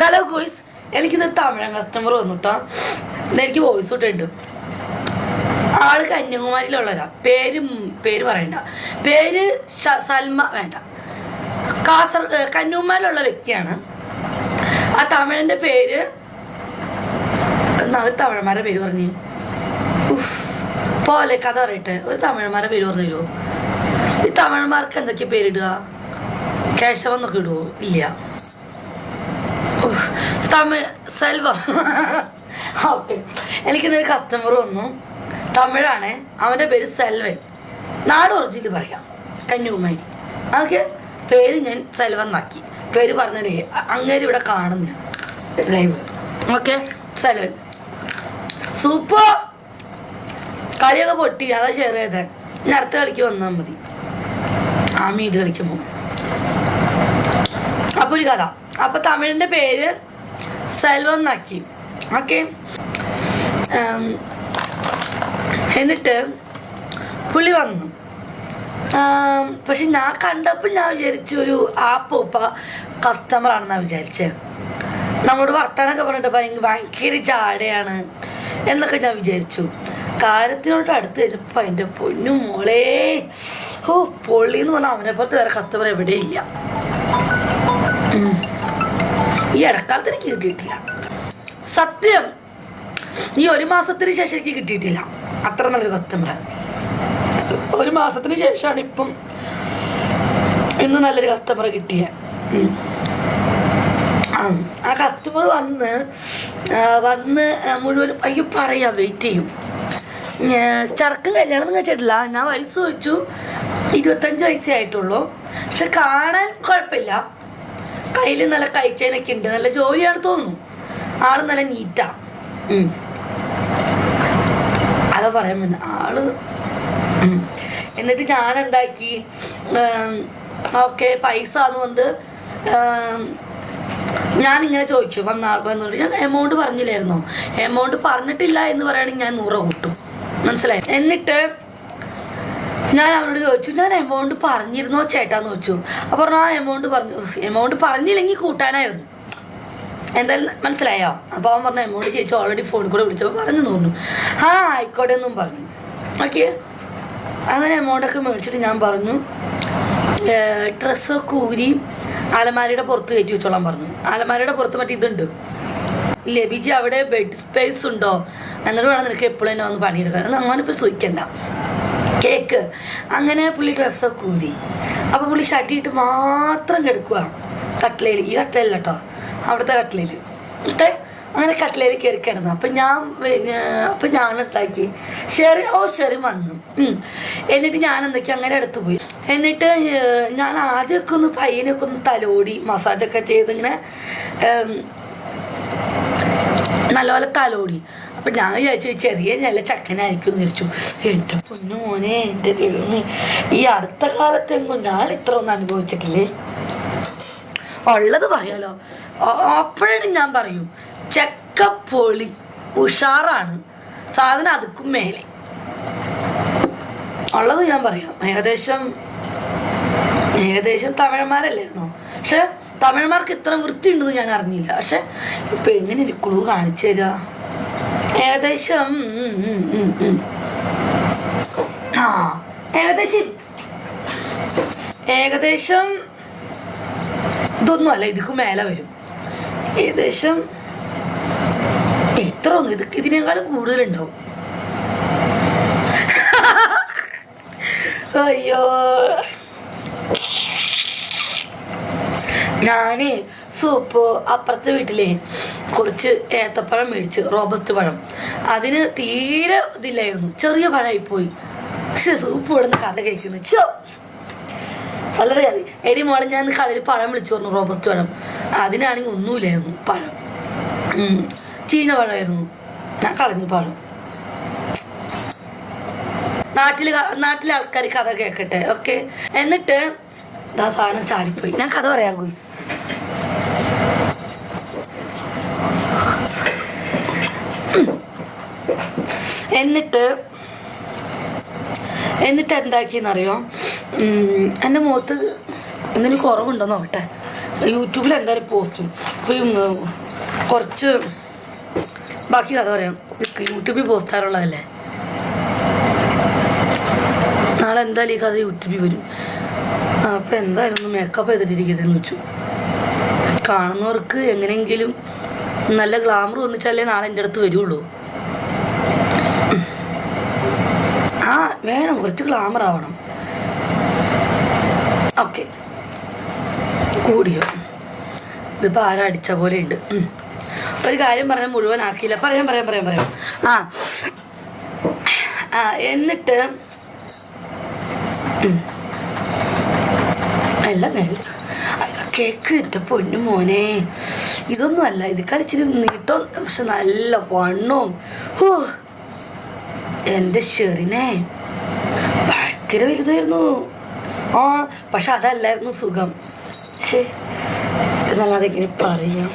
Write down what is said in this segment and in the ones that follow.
Hello ഗോയ്സ് എനിക്കിന്ന് തമിഴൻ customer വന്നിട്ടോ. എനിക്ക് വോയിസ് ഇട്ടുണ്ട് ആൾ കന്യാകുമാരിയിലുള്ളതാ. പേര് പേര് പറയണ്ട. പേര് സൽമ വേണ്ട. കാസർ കന്യാകുമാരിലുള്ള വ്യക്തിയാണ്. ആ തമിഴന്റെ പേര് ഒരു തമിഴന്മാരുടെ പേര് പറഞ്ഞു. ഉഫ്. പോലെ കഥ പറയട്ടെ. ഒരു തമിഴന്മാരുടെ പേര് പറഞ്ഞു തരുമോ ഈ തമിഴന്മാർക്ക് എന്തൊക്കെ പേരിടുക? കേശവം എന്നൊക്കെ ഇടുവോ? ഇല്ല. തമിഴ് സെൽവ. ഓക്കെ. എനിക്കിന്നൊരു കസ്റ്റമർ വന്നു. തമിഴാണ്. അവന്റെ പേര് സെൽവൻ. നാട് ഒറിജിനൽ പറയാം. കന്യാകുമാരി. അതൊക്കെ പേര് ഞാൻ സെൽവൻ എന്നാക്കി പേര് പറഞ്ഞേ അങ്ങേര് ഇവിടെ കാണുന്ന. Live okay? സെൽവൻ. സൂപ്പർ. കളിയൊക്കെ പൊട്ടി. അതാ ഷെയർ ചെയ്തേ ഇനി അടുത്ത കളിക്ക് വന്നാൽ മതി. ആ മീറ്റ് കളിക്കുമ്പോൾ അപ്പൊ ഒരു കഥ. അപ്പൊ തമിഴിന്റെ പേര് സെൽവം എന്നാക്കി ഓക്കെ? എന്നിട്ട് പുള്ളി വന്നു. പക്ഷെ ഞാൻ കണ്ടപ്പോൾ ഞാൻ വിചാരിച്ചു ഒരു ആപ്പൂപ്പ കസ്റ്റമർ ആണെന്നാണ് വിചാരിച്ചത് നമ്മോട് വർത്താനൊക്കെ പറഞ്ഞിട്ട് ഭയങ്കര ഭയങ്കര ചാടയാണ് എന്നൊക്കെ ഞാൻ വിചാരിച്ചു. കാര്യത്തിനോട്ട് അടുത്ത് കഴിഞ്ഞപ്പോൾ എന്റെ പൊന്നു മോളേ ഓ പൊള്ളി എന്ന് പറഞ്ഞാൽ അവനെ പോലത്തെ വേറെ കസ്റ്റമർ എവിടെയില്ല ഈ ഇടക്കാലത്ത് എനിക്ക് കിട്ടിയിട്ടില്ല. സത്യം ഈ ഒരു മാസത്തിന് ശേഷം എനിക്ക് കിട്ടിയിട്ടില്ല. അത്ര നല്ലൊരു കസ്റ്റമർ ഒരു മാസത്തിന് ശേഷമാണ് ഇപ്പം ഇന്ന് നല്ലൊരു കസ്റ്റമർ കിട്ടിയ. ആ കസ്റ്റമർ വന്ന് വന്ന് മുഴുവൻ അയ്യോ പറയാം വെയിറ്റ് ചെയ്യും. ചർക്കും കല്യാണം ഒന്നും കഴിച്ചിട്ടില്ല. ഞാൻ വയസ്സ് വെച്ചു ഇരുപത്തഞ്ച് വയസ്സേ ആയിട്ടുള്ളൂ. പക്ഷെ കാണാൻ കുഴപ്പമില്ല. കയ്യിൽ നല്ല കഴിച്ചതിനൊക്കെ ഉണ്ട്. നല്ല ജോലിയാണ് തോന്നുന്നു. ആൾ നല്ല നീറ്റാ. അതാ പറയാൻ പറ്റുന്ന ആൾ എന്നിട്ട് ഞാൻ എന്താക്കി ഓക്കെ പൈസ അതുകൊണ്ട് ഞാൻ ഇങ്ങനെ ചോദിച്ചു. വന്ന ആൾ വന്നോണ്ട്. ഞാൻ എമൗണ്ട് പറഞ്ഞില്ലായിരുന്നോ. എമൗണ്ട് പറഞ്ഞിട്ടില്ല എന്ന് പറയുകയാണെങ്കിൽ ഞാൻ നൂറ് കൂട്ടും. മനസ്സിലായി? എന്നിട്ട് ഞാൻ അവരോട് ചോദിച്ചു ഞാൻ എമൗണ്ട് പറഞ്ഞിരുന്നോ ചേട്ടാന്ന് ചോദിച്ചു. അപ്പോൾ പറഞ്ഞു ആ എമൗണ്ട് പറഞ്ഞു. എമൗണ്ട് പറഞ്ഞില്ലെങ്കിൽ കൂട്ടാനായിരുന്നു. എന്തായാലും മനസ്സിലായോ? അപ്പോൾ അവൻ പറഞ്ഞു എമൗണ്ട് ചേച്ചി ഓൾറെഡി ഫോണിൽ കൂടെ വിളിച്ചപ്പോൾ പറഞ്ഞു തോന്നുന്നു. ആ ആയിക്കോട്ടെ എന്നും പറഞ്ഞു. ഓക്കെ അങ്ങനെ എമൗണ്ടൊക്കെ മേടിച്ചിട്ട് ഞാൻ പറഞ്ഞു ഡ്രസ്സൊക്കെ കൂരി അലമാരയുടെ പുറത്ത് കയറ്റി വെച്ചോളാൻ പറഞ്ഞു. അലമാരയുടെ പുറത്ത് മറ്റേ ഇതുണ്ട്. ലഭിച്ച് അവിടെ ബെഡ് സ്പേസ് ഉണ്ടോ? എന്നിട്ട് വേണം നിനക്ക് എപ്പോഴും എന്നെ വന്ന് പണിയെടുക്കാൻ. അങ്ങനെ ഇപ്പോൾ സൂഹിക്കണ്ട കേക്ക്. അങ്ങനെ പുള്ളി ഡ്രസ്സൊക്കെ ഊതി അപ്പോൾ പുള്ളി ഷട്ടിയിട്ട് മാത്രം കിടക്കുക കട്ട്ലയിൽ ഈ കട്ട്ലയിൽ കേട്ടോ അവിടുത്തെ കട്ട്ലയിൽ എന്നിട്ട് അങ്ങനെ കട്ട്ലയിൽ കയറി കിടന്നു. അപ്പം ഞാൻ അപ്പം ഞാൻ ഉണ്ടാക്കി ഷെറി ഓ ഷെറി വന്നു. എന്നിട്ട് ഞാൻ എന്തൊക്കെ അങ്ങനെ അടുത്ത് പോയി. എന്നിട്ട് ഞാൻ ആദ്യമൊക്കെ ഒന്ന് പയ്യനൊക്കെ ഒന്ന് തലോടി മസാജൊക്കെ ചെയ്ത് ഇങ്ങനെ നല്ലപോലെ തലോടി. അപ്പൊ ഞാൻ വിചാരിച്ചു ചെറിയ നല്ല ചക്കനായിരിക്കും വിചാരിച്ചു. എന്റെ പൊന്നു മോനെ എന്റെ ദൈവമേ ഈ അടുത്ത കാലത്തെങ്കും ഞാൻ ഇത്ര ഒന്നും അനുഭവിച്ചിട്ടില്ലേ? ഉള്ളത് പറയാലോ. അപ്പോഴും ഞാൻ പറയൂ ചക്കപ്പൊളി പൊളി ഉഷാറാണ്. സാധനം അതുക്കും മേലെ. ഉള്ളത് ഞാൻ പറയാം. ഏകദേശം ഏകദേശം തമിഴന്മാരല്ലായിരുന്നോ? പക്ഷെ തമിഴന്മാർക്ക് ഇത്ര വൃത്തി ഉണ്ടെന്ന് ഞാൻ അറിഞ്ഞില്ല. പക്ഷെ ഇപ്പൊ എങ്ങനെ ഒരു ക്ലൂ കാണിച്ചു തരാ? ഏകദേശം. ആ ഏകദേശം ഏകദേശം ഇതൊന്നും അല്ല ഇതിക്ക് മേലെ വരും. ഏകദേശം ഇത്ര ഒന്നും ഇത് ഇതിനേക്കാളും കൂടുതലുണ്ടാവും. അയ്യോ. ഞാൻ സൂപ്പ് അപ്പുറത്തെ വീട്ടിലെ കുറച്ച് ഏത്തപ്പഴം മേടിച്ച് റോബസ്റ്റ് പഴം. അതിന് തീരെ ഇതില്ലായിരുന്നു. ചെറിയ പഴമായി പോയി പക്ഷെ സൂപ്പ് ഇവിടുന്ന് കഥ കഴിക്കുന്നു ചോ വളരെ അതി എടി മോളെ ഞാൻ കടയിൽ പഴം വിളിച്ചു പറഞ്ഞു റോബസ്റ്റ് പഴം. അതിനാണെങ്കിൽ ഒന്നുമില്ലായിരുന്നു പഴം. ചീന പഴമായിരുന്നു. ഞാൻ കളഞ്ഞു പഴം. നാട്ടിൽ നാട്ടിലെ ആൾക്കാർ കഥ കേൾക്കട്ടെ ഓക്കെ? എന്നിട്ട് ദാ സാധനം ചാടിപ്പോയി. ഞാൻ കഥ പറയാം ഗുയിസ്. എന്നിട്ട് എന്നിട്ട് എന്താക്കിയെന്നറിയോ? എന്റെ മുഖത്ത് എന്തെങ്കിലും കുറവുണ്ടോ നോക്കട്ടെ. യൂട്യൂബിൽ എന്തായാലും പോസ്റ്റും. ഈ, കുറച്ച് ബാക്കി കഥ പറയാം. യൂട്യൂബിൽ പോസ്റ്റാറുള്ളതല്ലേ? നാളെ എന്തായാലും ഈ കഥ യൂട്യൂബിൽ വരും. അപ്പം എന്തായാലും ഒന്ന് മേക്കപ്പ് ചെയ്തിട്ടിരിക്കുന്നതെന്ന് വെച്ചു കാണുന്നവർക്ക് എങ്ങനെയെങ്കിലും നല്ല ഗ്ലാമർ വന്നിട്ടല്ലേ നാളെ എന്റെ അടുത്ത് വരുള്ളൂ. ആ വേണം കുറച്ച് ഗ്ലാമർ ആവണം. ഓക്കെ കൂടിയോ ഇതിപ്പോൾ ആരാ അടിച്ച പോലെ ഉണ്ട്. ഒരു കാര്യം പറഞ്ഞാൽ മുഴുവൻ ആക്കിയില്ല. പറയാം പറയാം പറയാം പറയാം. ആ. ആ എന്നിട്ട്. അല്ല കേക്ക് ഇട്ട പൊന്നു മോനെ. ഇതൊന്നും അല്ല. ഇത് കളിച്ചിരി നീട്ടം. പക്ഷെ നല്ല വണ്ണവും. ഹോ. എന്റെ ഷെറിനെ ഭയങ്കര വലുതായിരുന്നു. ആ പക്ഷെ അതല്ലായിരുന്നു സുഖം. എന്നാൽ അതെങ്ങനെ പറയാം.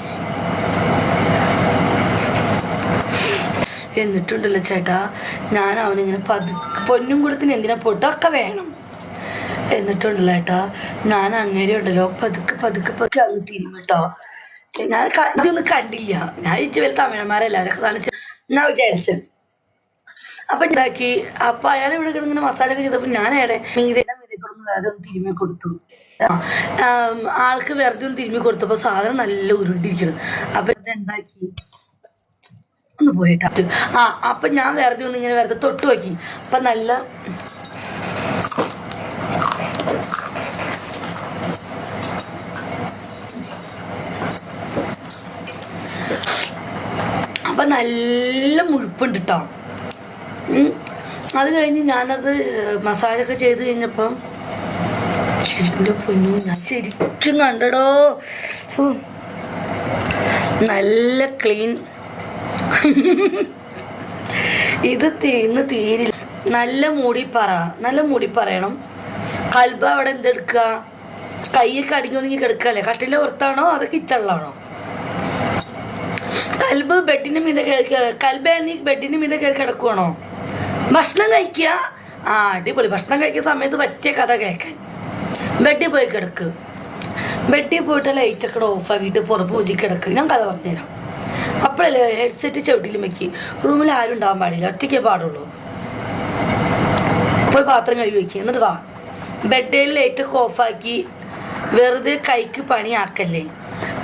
എന്നിട്ടുണ്ടല്ലോ ചേട്ടാ ഞാൻ അവനിങ്ങനെ പതുക്കെ പൊന്നും കൊടുത്തിന് എന്തിനാ പൊട്ടൊക്കെ വേണം. എന്നിട്ടുണ്ടല്ലോ ഏട്ടാ ഞാൻ അങ്ങനെ ഉണ്ടല്ലോ പതുക്കെ പതുക്കെ പതുക്കെ അങ്ങ് തിരിഞ്ഞിട്ടോ ഞാൻ ഇതൊന്നും കണ്ടില്ല. ഞാൻ ഇച്ച വലിയ തമിഴന്മാരല്ല അവരൊക്കെ സാധിച്ചു ഞാൻ വിചാരിച്ചത് അപ്പൊ ഉണ്ടാക്കി അപ്പൊ അയാൾ ഇവിടെ ഇങ്ങനെ മസാല ഒക്കെ ചെയ്തപ്പോ ഞാൻ അയാളെ മീതെ മീതക്കൊന്ന് വേറെ ഒന്ന് തിരുമ്മി കൊടുത്തു. ആൾക്ക് വെറുതെ ഒന്ന് തിരുമ്മി കൊടുത്തപ്പോ സാധനം നല്ല ഉരുണ്ടിരിക്കണം അപ്പൊ ഇതെന്താക്കി? ഒന്ന് പോയിട്ടാ ആ അപ്പൊ ഞാൻ വെറുതെ ഒന്ന് ഇങ്ങനെ വെറുതെ തൊട്ട് നോക്കി. അപ്പൊ നല്ല അപ്പൊ നല്ല മുഴുപ്പുണ്ട് കേട്ടോ. അത് കഴിഞ്ഞ് ഞാനത് മസാജ് ഒക്കെ ചെയ്ത് കഴിഞ്ഞപ്പം എന്റെ പൊന്നു ഞാൻ ശരിക്കും കണ്ടടോ. നല്ല ക്ലീൻ. ഇത് തീർന്ന് തീരില്ല. നല്ല മൂടി പറ നല്ല മൂടി പറയണം. കൽബ അവിടെ എന്തെടുക്കുക കൈയൊക്കെ അടിങ്ങി കിടക്കുക കിടക്കല്ലേ? കട്ടിലെ പുറത്താണോ? അതോ കിച്ചണിലാണോ? കൽബ് ബെഡിന് മീതെ കൽബ നീ ബെഡിന് മീതെ കയറി കിടക്കുവാണോ? ഭക്ഷണം കഴിക്കുക ആ അടിപൊളി. ഭക്ഷണം കഴിക്കുന്ന സമയത്ത് പറ്റിയ കഥ കേൾക്കാൻ. ബെഡിൽ പോയി കിടക്ക്. ബെഡിൽ പോയിട്ട് ലൈറ്റ് ഒക്കെ ഓഫ് ആക്കിയിട്ട് പുറത്ത് പൂജി കിടക്ക്. ഞാൻ കഥ പറഞ്ഞുതരാം. അപ്പോഴല്ലേ ഹെഡ്സെറ്റ് ചവിട്ടിലും വെക്കി. റൂമിൽ ആരും ഉണ്ടാവാൻ പാടില്ല. ഒറ്റയ്ക്കേ പാടുള്ളൂ. പോയി പാത്രം കഴുകി വെക്കുക എന്നിട്ട് വാ. ബെഡിൽ ലൈറ്റ് ഒക്കെ ഓഫാക്കി വെറുതെ കൈക്ക് പണിയാക്കല്ലേ.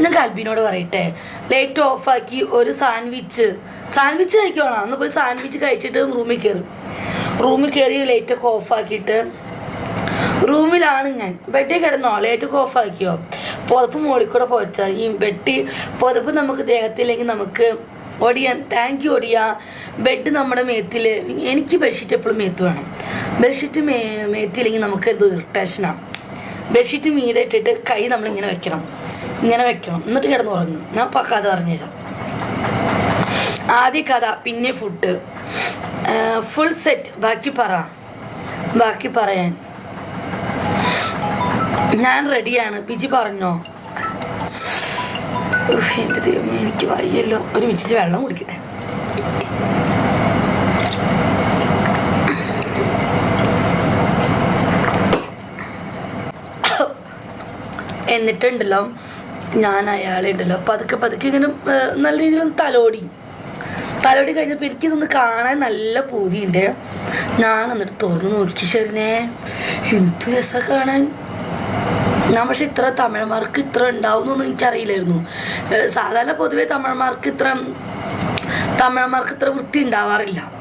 ഞാൻ കൽബിനോട് പറയട്ടെ ലൈറ്റ് ഓഫാക്കി ഒരു സാൻഡ്വിച്ച് സാൻഡ്വിച്ച് കഴിക്കണം അന്ന് പോയി സാൻഡ്വിച്ച് കഴിച്ചിട്ട് റൂമിൽ കയറും റൂമിൽ കയറി ലൈറ്റ് ഒക്കെ ഓഫാക്കിയിട്ട് റൂമിലാണ് ഞാൻ. ബെഡിൽ കിടന്നോ ലൈറ്റ് ഒക്കെ ഓഫാക്കിയോ പുതപ്പ് മുകളിൽ കൂടെ പോച്ചാൽ ഈ ബെഡ് പുതപ്പ് നമുക്ക് ദേഹത്തില്ലെങ്കിൽ നമുക്ക് ഒടിയാൻ താങ്ക് യു ഒടിയ. ബെഡ് നമ്മുടെ മേത്തിൽ എനിക്ക് ബെഡ്ഷീറ്റ് എപ്പോഴും മേത്ത് വേണം. ബെഡ്ഷീറ്റ് മേ മേത്തില്ലെങ്കിൽ നമുക്ക് എന്തോ ഇറിറ്റേഷനാണ് ബെഡ്ഷീറ്റ് മീതെ ഇട്ടിട്ട് കൈ നമ്മളിങ്ങനെ വെക്കണം. ഇങ്ങനെ വെക്കണം. എന്നിട്ട് കിടന്ന് ഉറങ്ങും. ഞാൻ പ- കഥ പറഞ്ഞുതരാം. ആദ്യ കഥ പിന്നെ ഫുഡ് ഫുൾ സെറ്റ് ബാക്കി പറ. ബാക്കി പറയാൻ. ഞാൻ റെഡിയാണ് ബിജി പറഞ്ഞോ? എന്റെ ദൈവമേ എനിക്ക് വയ്യല്ലോ. ഒരു മിനിറ്റ് വെള്ളം കുടിക്കട്ടെ. എന്നിട്ടുണ്ടല്ലോ. ഞാൻ അയാളെ ഉണ്ടല്ലോ പതുക്കെ പതുക്കെ ഇങ്ങനെ നല്ല രീതിയിൽ തലോടി. തലോടി കഴിഞ്ഞപ്പോൾ എനിക്കിതൊന്ന് കാണാൻ നല്ല പൂതിയുണ്ട്. ഞാൻ എന്നിട്ട് തുറന്ന് നോക്കി ശരിനെ എന്തു രസം കാണാൻ. ഞാൻ പക്ഷെ ഇത്ര തമിഴന്മാർക്ക് ഇത്ര ഉണ്ടാവുന്നൊന്നും എനിക്കറിയില്ലായിരുന്നു. സാധാരണ പൊതുവേ തമിഴന്മാർക്ക് ഇത്ര തമിഴന്മാർക്ക് ഇത്ര വൃത്തി ഉണ്ടാവാറില്ല.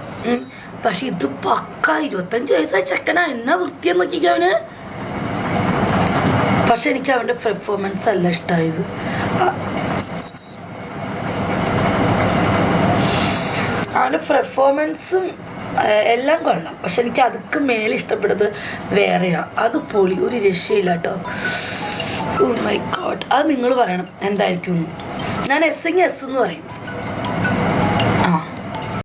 പക്ഷെ ഇത് പക്ക ഇരുപത്തഞ്ച് വയസ്സായ ചെക്കനാ. എന്നാ വൃത്തിയെന്ന് നോക്കിക്കോ അവന്. പക്ഷെ എനിക്ക് അവന്റെ പെർഫോമൻസ് അല്ല ഇഷ്ടമായത് അവന്റെ പെർഫോമൻസും എല്ലാം കൊള്ളാം. പക്ഷെ എനിക്ക് അതൊക്കെ മേലെ ഇഷ്ടപ്പെടുന്നത് വേറെയാ. അത് പൊളി. ഒരു രക്ഷയില്ല കേട്ടോ മൈ ഗോഡ്. അത് നിങ്ങൾ പറയണം. എന്തായിരിക്കും? ഞാൻ എസ് എങ്കിൽ എസ് എന്ന് പറയും.